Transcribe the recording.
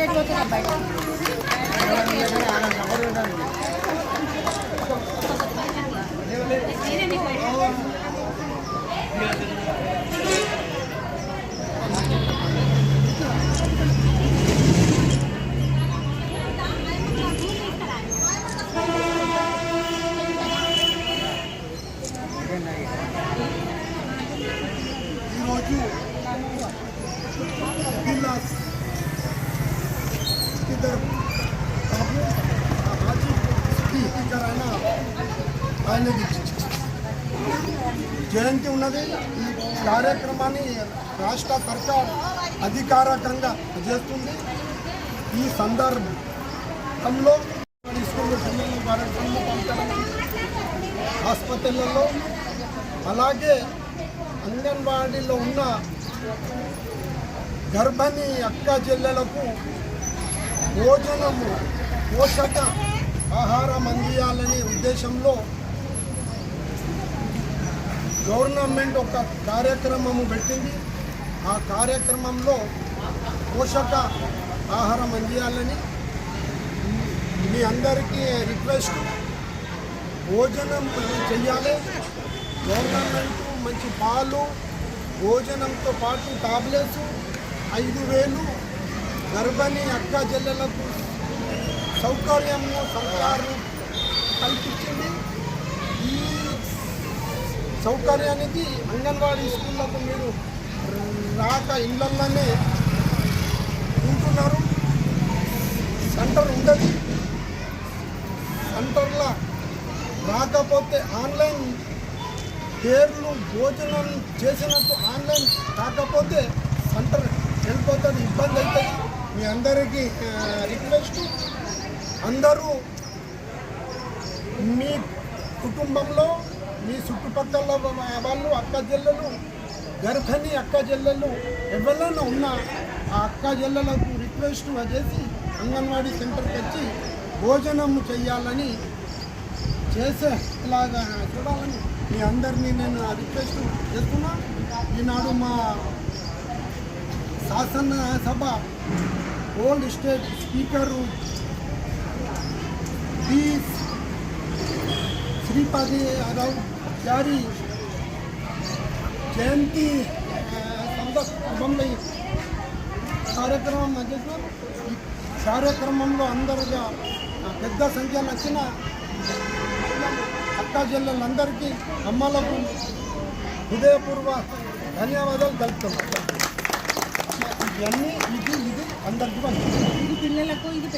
Plate పోతున్నా బయట Thank you. इधर ఆయనది జయంతి ఉన్నది. ఈ కార్యక్రమాన్ని రాష్ట్ర సర్కార్ అధికారికంగా చేస్తుంది. ఈ సందర్భంలో స్కూల్ పిల్లలు కార్యక్రమం పంపడం ఆసుపత్రులలో అలాగే అంగన్వాడీలో ఉన్న గర్భిణీ అక్క చెల్లెలకు భోజనము పోషక ఆహారం అందియాలనే ఉద్దేశంలో గవర్నమెంట్ ఒక కార్యక్రమము పెట్టింది. ఆ కార్యక్రమంలో పోషక ఆహారం అందియాలని మీ అందరికీ రిక్వెస్ట్. భోజనం చెయ్యాలి. గవర్నమెంట్ మంచి పాలు భోజనంతో పాటు టాబ్లెట్స్ ఐదు వేలు గర్భిణీ అక్క చెల్లెలకు సౌకర్యము సర్కారు కల్పించింది. ఈ సౌకర్యానికి అంగన్వాడీ స్కూళ్ళకు మీరు రాక ఇళ్ళల్లోనే ఉంటున్నారు. సెంటర్ ఉండదు సెంటర్లో రాకపోతే ఆన్లైన్ పేర్లు భోజనం చేసినట్టు ఆన్లైన్ కాకపోతే సెంటర్ వెళ్ళిపోతుంది ఇబ్బంది అవుతుంది. మీ అందరికీ రిక్వెస్ట్ అందరూ మీ కుటుంబంలో మీ చుట్టుపక్కల వాళ్ళు అక్క చెల్లెలు గర్భిణీ అక్క చెల్లెలు ఎవరైనా ఉన్నా ఆ అక్క చెల్లెలకు రిక్వెస్ట్ చేసి అంగన్వాడీ సెంటర్కి వచ్చి భోజనం చేయాలని చేసే ఇలాగా చూడాలని మీ అందరినీ నేను రిక్వెస్ట్ చేస్తున్నా. ఈనాడు మా శాసనసభ old state speaker P Sripathi Rao గారి జయంతి సందర్భంలో కార్యక్రమం చేసినారు ఈ కార్యక్రమంలో అందరుగా పెద్ద సంఖ్యలో వచ్చిన అక్క జిల్లలందరికీ అమ్మలకు హృదయపూర్వ ధన్యవాదాలు తెలుపుతున్నాను ఇవన్నీ ఇది ఇది అందరికీ ఇది పిల్లలకు ఇది